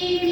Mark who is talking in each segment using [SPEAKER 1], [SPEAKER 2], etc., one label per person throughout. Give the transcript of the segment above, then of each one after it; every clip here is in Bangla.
[SPEAKER 1] Believe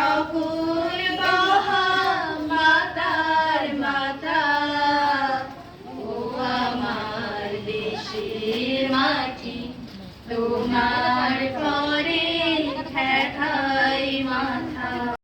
[SPEAKER 1] সকল মাতার মাতা। ও আমার দেশের মাটি তোমার পরে ঠেকাই মাথা।